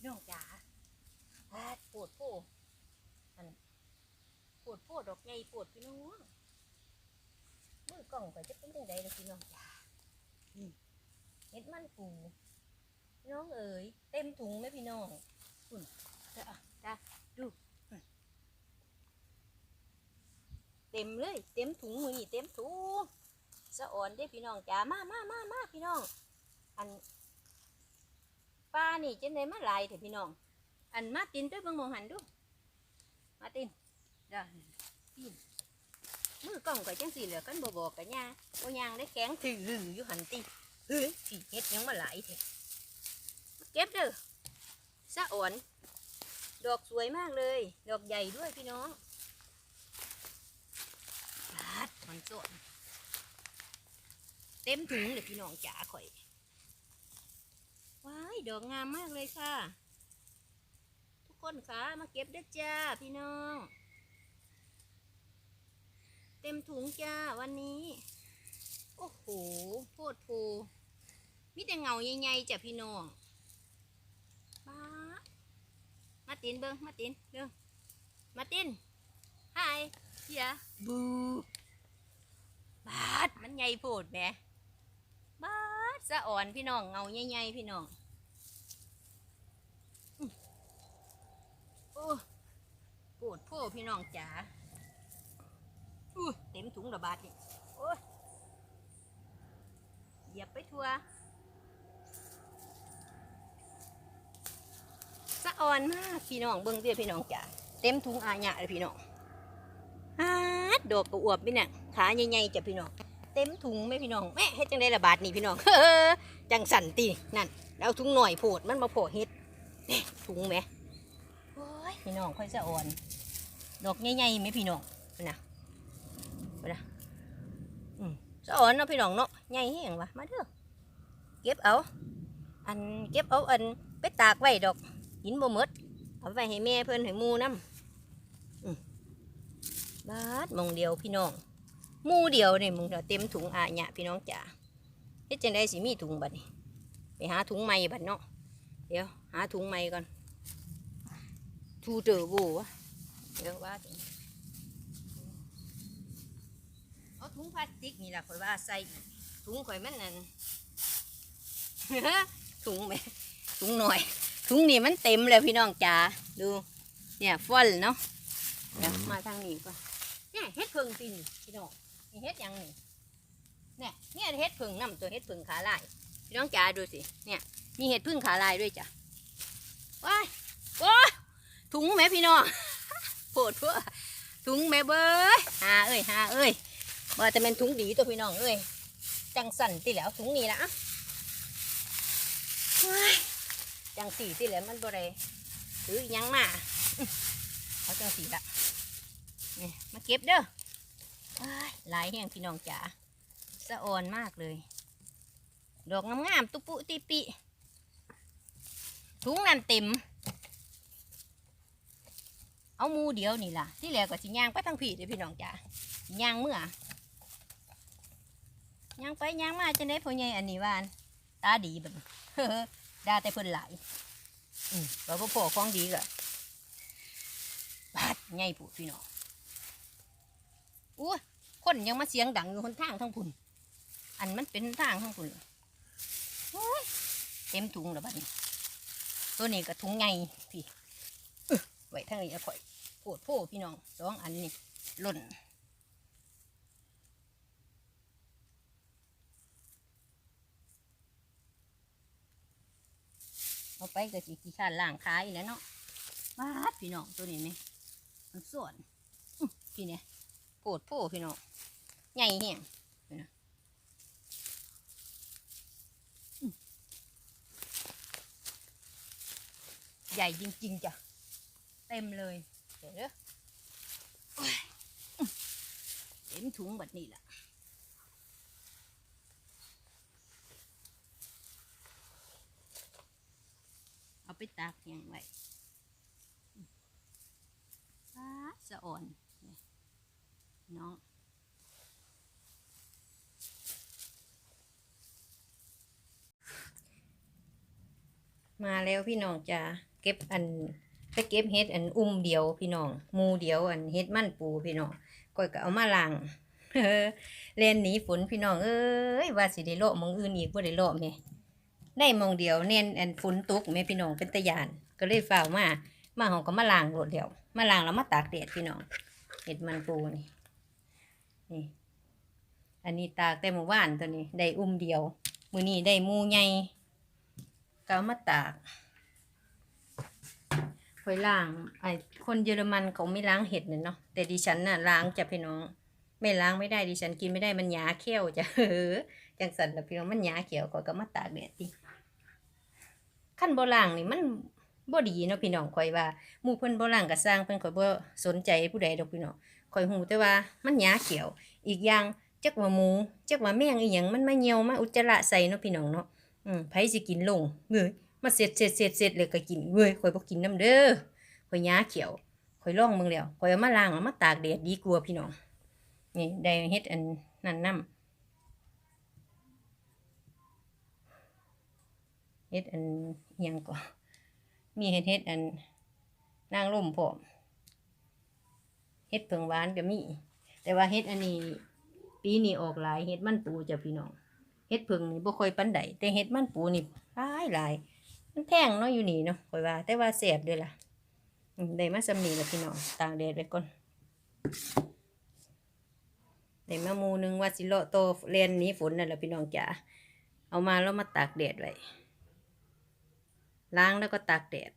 พี่น้องจ๋าปาดปวดโพอันปวดโพดอกใหญ่ปวดพี่น้องมือกล่องก็จะเป็นยังไงล่ะพี่น้องจ๋าเห็ดมันปูพี่น้องเอ๋ยเต็มถุงไหมพี่น้องอุ่นจ้าจ้าดูเต็มเลย เต็มถุงมือนี่เต็มถุงสะอ่อนเด้พี่น้องจ๋ามามามามาพี่น้อง อัน ปลานี่จังไดมาหลายเถอะพี่น้อง อันมาตินด้วยเบิ่งมองหันดู มาตินเด้อพี่มือกล้องก็จังสี่เหลือกันบ่บอกกันยาบ่ยางได้แข็งถืออยู่หันติเฮ้ยสิเฮ็ดยังมาหลายเถอะเก็บเด้อสะอ่อน ดอกสวยมากเลย ดอกใหญ่ด้วยพี่น้องปาดมันสดเต็มถุงเลยพี่น้องจ๋าข่อย ว้ายดอกงามมากเลยค่ะ ทุกคนคะมาเก็บเด้อจ้าพี่น้อง เต็มถุงจ้าวันนี้ โอ้โหโพดโพมีแต่เงาใหญ่ๆจ้ะพี่น้องป้าดมาตินเบิ้งมาตินเบิ้งมาตินไฮเฮียบูบาดมันใหญ่โพดแหมบาดสะ อ่อนพี่น้องเงาใหญ่ๆพี่น้องโอ้ปวดโพ่พี่น้องจ๋าอู้เต็มถุงระบาดนี่โอ้ยเหยียบไปทัวสะอ่อนมากพี่น้องเบิ้งเดียพี่น้องจ๋าเต็มถุงอาญะเลยพี่น้องฮาดดอกกระอวบพี่น่ะขาใหญ่ๆจ้ะพี่น้อง ต็มถุงไหมพี่น้องแม่เฮ็ดจังได้ระบาดนี่พี่น้องจังสันตีนั่นแล้วถุงหน่อยโผดมันมาโผดเฮ็ดนี่ถุงไหมโอ้ยพี่น้องค่อยจะอ่อนดอกใหญ่ๆไหมพี่น้องไปนะไปนะอืมจะอ่อนเนาะพี่น้องเนาะใหญ่แห้งวะมาเด้อเก็บเอาอันเก็บเอาอันไปตากไว้ดอกหินบ่มดเอาไว้ให้แม่เพิ่นให้มูน้ำบาดมองเดียวพี่น้อง มูเดียวเนี่ยมึงเดี๋ยวเต็มถุงอาหยะพี่น้องจ๋าเฮ็ดจังไดสิมีถุงบัดนี้ไปหาถุงใหม่บัดเนาะเดี๋ยวหาถุงใหม่ก่อน thu trở bù á Được ba ถุงเอาถุงพลาสติกนี่แหละข่อยว่าใส่ถุงข่อยมันนั่นถุงไหมถุงหน่อยถุงนี่มันเต็มเลยพี่น้องจ๋าดู เนี่ยฟอลเนาะเดี๋ยวมาทางนี้ก่อนเนี่ยเฮ็ดเพิงตีนพี่น้อง นี่เฮ็ดยังนี่เนี่ยเนี่ยเฮ็ดเพิงน้ำตัวเฮ็ดเพิงขาลายพี่น้องจ๋าดูสิเนี่ยมีเห็ดพึ่งขาลายด้วยจ้ะว้ายโอ้ยถุงแม่พี่น้องโผดเพื่อถุงแม่เบ้ยหาเอ้ยหาเอ้ยว่าจะเป็นถุงดีตัวพี่น้องเอ้ยจังสั่นติแล้วถุงนี้ละอะเฮ้ยจังสีติแล้วมันบ่ได้ถือยังมาเอาจังสีละนี่มาเก็บเด้อ หลายแห่งพี่น้องจ๋าสะอ่อนมากเลย ดอกงามๆตุปุติปิถุงนั่นเต็ม เอามูเดียวนี่ล่ะ ที่แรกก็สิย่างไปทางผีเด้อพี่น้องจ้าย่างเมื่อย่างไปย่างมาจะได้พ่อใหญ่อันนี้วาอันตาดีแบบด่าแต่เพิ่นหลายอืมว่าบ่พอของดีก็บาดใหญ่ผู้พี่น้องอู้ คนยังมาเสียงดังอยู่คนทางทั้งพุ่น อันมันเป็นทางทั้งพุ่นเต็มถุงแล้วบัดนี้ ตัวนี้ก็ถุงใหญ่พี่ไว้ทางนี้ข่อยโพดโพพี่น้องสองอันนี่หล่นเอาไปก็สิขี้ข้านล่างขายแล้วเนาะว้าพี่น้องตัวนี้ไหมมันส่วนพี่เนี่ย โพดโพพี่น้องใหญ่เหี้ยงพี่น้องอื้อใหญ่จริงๆจ้ะ เต็มเลย เดี๋ยวเด้อเต็มถุงแบบนี้แหละเอาไปตากแห้งไว้ฟ้าสะอ่อน นี่น้องมาแล้วพี่น้องจ้าเก็บอันไปเก็บเฮ็ดอันอุ้มเดียวพี่น้องมูเดียวอันเฮ็ดมันปูพี่น้องก้อยก็เอามาล้างเล่นหนีฝนพี่น้องเอ้ยว่าสิได้โลาะมองอื่นอีกบ่ได้โลาะแม่ได้มองเดียวเน้นอันฝนตกแม่พี่น้องเป็นตะยาน ก็เลยฝ้ามามาเฮาก็มาล้างโลดเดียว มาล้างแล้วมาตากแดดพี่น้องเฮ็ดมันปูนี่ นี่ อันนี้ตากแต่เมื่อวานตัวนี้ ได้อุ้มเดียว มือนี้ได้มูใหญ่ก็เอามาตากคอยล้าง ไอ้คนเยอรมันเขาไม่ล้างเห็ดเนี่ยเนาะ แต่ดิฉันน่ะล้างจ้ะพี่น้อง ไม่ล้างไม่ได้ดิฉันกินไม่ได้มันหยาเขี้ยวจ้ะเออจังสันละพี่น้องมันหยาเขี้ยวก็ก็มาตากแดดดิขั้นโบล้างนี่มันบ่ดีเนาะพี่น้องคอยว่าหมู่เพิ่นโบ่ล้างก็สร้างเพิ่นคอยบ่สนใจผู้ใดดอกพี่น้อง คอยหูแต่ว่ามันหยาเขียว อีกอย่างจักว่าหมูจักว่าแมงอีหยังมันมาเหี่ยวมาอุจจาระใส่เนาะพี่น้องเนาะอืมไผสิกินลงเว้ยมาเสร็จเสร็จเสร็จเสร็จเลยก็กินเว้ยคอยบ่กินน้ำเด้อคอยหยาเขียวคอยลองมึงแล้วคอยเอามาล้างเอามาตากแดดดีกว่าพี่น้องนี่ได้เฮ็ดอันนั่นนำเฮ็ดอันยังก็มีเฮ็ดเฮ็ดอันนางร่มพร้อม เฮ็ดเผิงหวานก็มี แต่ว่าเฮ็ดอันนี้ ปีนี้ออกหลายเฮ็ดมันปูจ้ะพี่น้องเฮ็ดเผิงนี่บ่ค่อยปานใดแต่เฮ็ดมันปูนี่หลายหลายมันแพงเนาะอยู่นี่เนาะข่อยว่า แต่ว่าแซ่บด้อล่ะได้มาสำนีแล้วพี่น้องตากแดดไว้ก่อนได้มามูหนึงว่าสิเลาะโตเรียนหนี้ฝนนั่นแหละพี่น้องจ๋าเอามาแล้วมาตากแดดไว้ล้างแล้วก็ตากแดด